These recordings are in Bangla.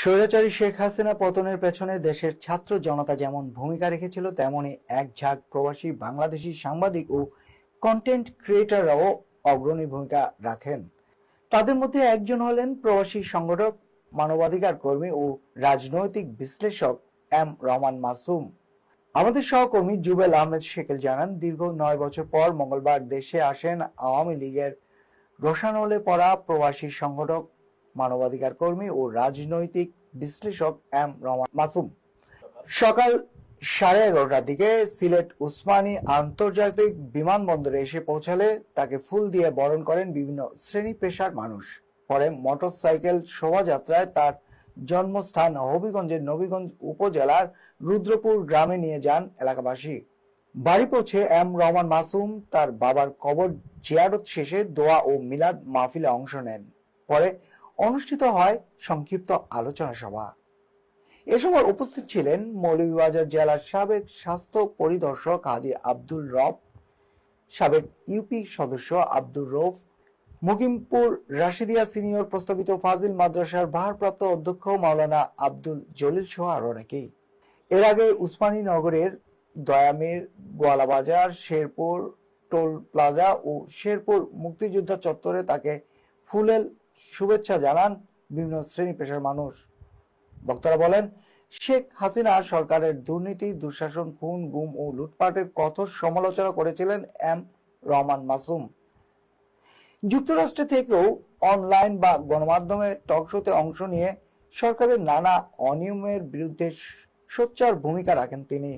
স্বৈরাচারী শেখ হাসিনা পতনের পেছনে দেশের ছাত্র জনতা যেমন ভূমিকা রেখেছিল, তেমনি এক ঝাঁক প্রবাসী বাংলাদেশি সাংবাদিক ও কন্টেন্ট ক্রিয়েটাররাও অগ্রণী ভূমিকা রাখেন। তাদের মধ্যে একজন হলেন প্রবাসী সংগঠক, মানবাধিকার কর্মী ও রাজনৈতিক বিশ্লেষক এম রহমান মাসুম। আমাদের সহকর্মী জুবেল আহমেদ শেখেল জানান, দীর্ঘ নয় বছর পর মঙ্গলবার দেশে আসেন আওয়ামী লীগের রোশানলে পড়া প্রবাসী সংগঠক মানবাধিকার কর্মী ও রাজনৈতিক বিশ্লেষক এম রহমান মাসুম। সকাল সাড়ে এগারোটার দিকে সিলেট উসমানী আন্তর্জাতিক বিমানবন্দরে এসে পৌঁছালে তাকে ফুল দিয়ে বরণ করেন বিভিন্ন শ্রেণি পেশার মানুষ। পরে মোটরসাইকেল শোভাযাত্রায় তার জন্মস্থান হবিগঞ্জের নবীগঞ্জ উপজেলার রুদ্রপুর গ্রামে নিয়ে যান এলাকাবাসী। বাড়ি পৌঁছে এম রহমান মাসুম তার বাবার কবর জিয়ারত শেষে দোয়া ও মিলাদ মাহফিলে অংশ নেন। পরে অনুষ্ঠিত হয় সংক্ষিপ্ত আলোচনা সভা। এ সময় উপস্থিত ছিলেন মৌলভীবাজার জেলার সাবেক স্বাস্থ্য পরিদর্শক হাজি আব্দুল রব, সাবেক ইউপি সদস্য আব্দুর রৌফ, মুকিমপুর রাশিদিয়া সিনিয়র প্রস্তাবিত ফাজিল মাদ্রাসার ভারপ্রাপ্ত অধ্যক্ষ মাওলানা আব্দুল জলিল সহ আরও অনেকেই। এর আগে উসমানী নগরের দয়ামির, গোয়ালাবাজার, শেরপুর, টোল প্লাজা ও শেরপুর মুক্তিযোদ্ধা চত্বরে তাকে ফুলেল শুভেচ্ছা জানান বিভিন্ন শ্রেণি পেশার মানুষ। বক্তারা বলেন, শেখ হাসিনা সরকারের দুর্নীতি, দুঃশাসন, খুন, গুম ও লুটপাটের কঠোর সমালোচনা করেছিলেন এম রহমান মাসুম। যুক্তরাষ্ট্র থেকেও অনলাইন বা গণমাধ্যমে টক শোতে অংশ নিয়ে সরকারের নানা অনিয়মের বিরুদ্ধে সোচ্চার ভূমিকা রাখেন তিনি।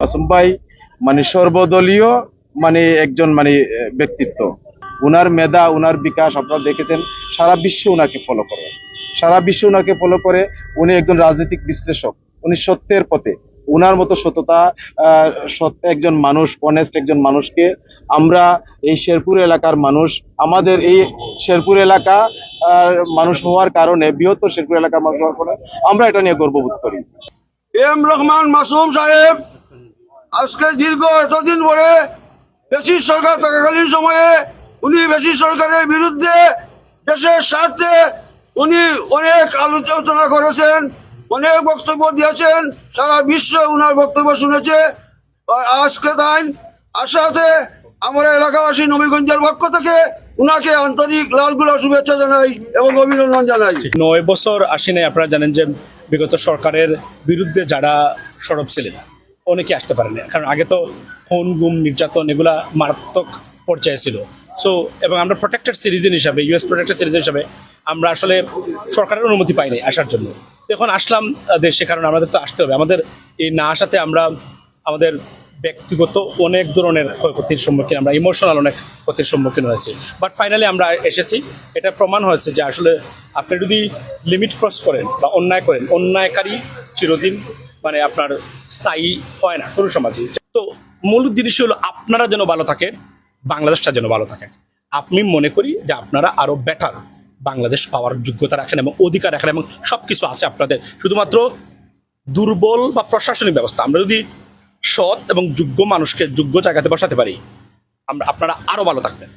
মাসুম ভাই মানে সর্বদলীয় মানে একজন মানে ব্যক্তিত্ব। উনার মেধা, উনার বিকাশ আপনারা দেখেছেন, সারা বিশ্ব উনাকে ফলো করে। সারা বিশ্ব উনাকে ফলো করে উনি একজন রাজনৈতিক বিশ্লেষক। উনি সত্যের পথে, উনার মতো সততা সত্য একজন মানুষ অনেস্ট একজন মানুষকে আমরা এই শেরপুর এলাকার মানুষ, আমাদের এই শেরপুর এলাকা মানুষ হওয়ার কারণে, বৃহত্তর শেরপুর এলাকার মানুষ হওয়ার কারণে আমরা এটা নিয়ে গর্ববোধ করি। এম রহমান মাসুম সাহেব, আজকে দীর্ঘ এতদিন পরে বেশি সরকার থাকাকালীন সময়ে উনি বেশি সরকারের বিরুদ্ধে দেশের স্বার্থে উনি অনেক আলোচনা করেছেন, অনেক বক্তব্য দিয়েছেন, সারা বিশ্ব উনার বক্তব্য শুনেছে। আজকে তাই আশাতে আমার এলাকাবাসী নবীগঞ্জের পক্ষ থেকে উনাকে আন্তরিক লালগুলা শুভেচ্ছা জানাই এবং অভিনন্দন জানাই। নয় বছর আসেনি আপনারা জানেন যে বিগত সরকারের বিরুদ্ধে যারা সরব ছিলেন, অনেকে আসতে পারেনি। কারণ আগে তো ফোন গুম, নির্যাতন এগুলা মারাত্মক পর্যায়ে ছিল। সো এবং আমরা প্রোটেক্টেড সিরিজেন হিসাবে ইউএস প্রোটেক্টেড সিরিজেন হিসাবে আমরা আসলে সরকারের অনুমতি পাইনি আসার জন্য। এখন আসলাম দেশে, কারণ আমাদের তো আসতে হবে। আমাদের এই না আসাতে আমরা আমাদের ব্যক্তিগত অনেক ধরনের ক্ষয়ক্ষতির সম্মুখীন, আমরা ইমোশনাল অনেক ক্ষতির সম্মুখীন হয়েছি। বাট ফাইনালি আমরা এসেছি। এটা প্রমাণ হয়েছে যে আসলে আপনি যদি লিমিট ক্রস করেন বা অন্যায় করেন, অন্যায়কারী চিরদিন মানে আপনার স্থায়ী হয় না কোনো সমাজে। তো মূল জিনিস হলো আপনারা যেন ভালো থাকেন বাংলাদেশটা যেন ভালো থাকে। আমি মনে করি যে আপনারা আরও বেটার বাংলাদেশ পাওয়ার যোগ্যতা রাখেন এবং অধিকার রাখেন এবং সব কিছু আছে আপনাদের। শুধুমাত্র দুর্বল বা প্রশাসনিক ব্যবস্থা। আমরা যদি সৎ এবং যোগ্য মানুষকে যোগ্য জায়গাতে বসাতে পারি, আমরা আপনারা আরও ভালো থাকবেন।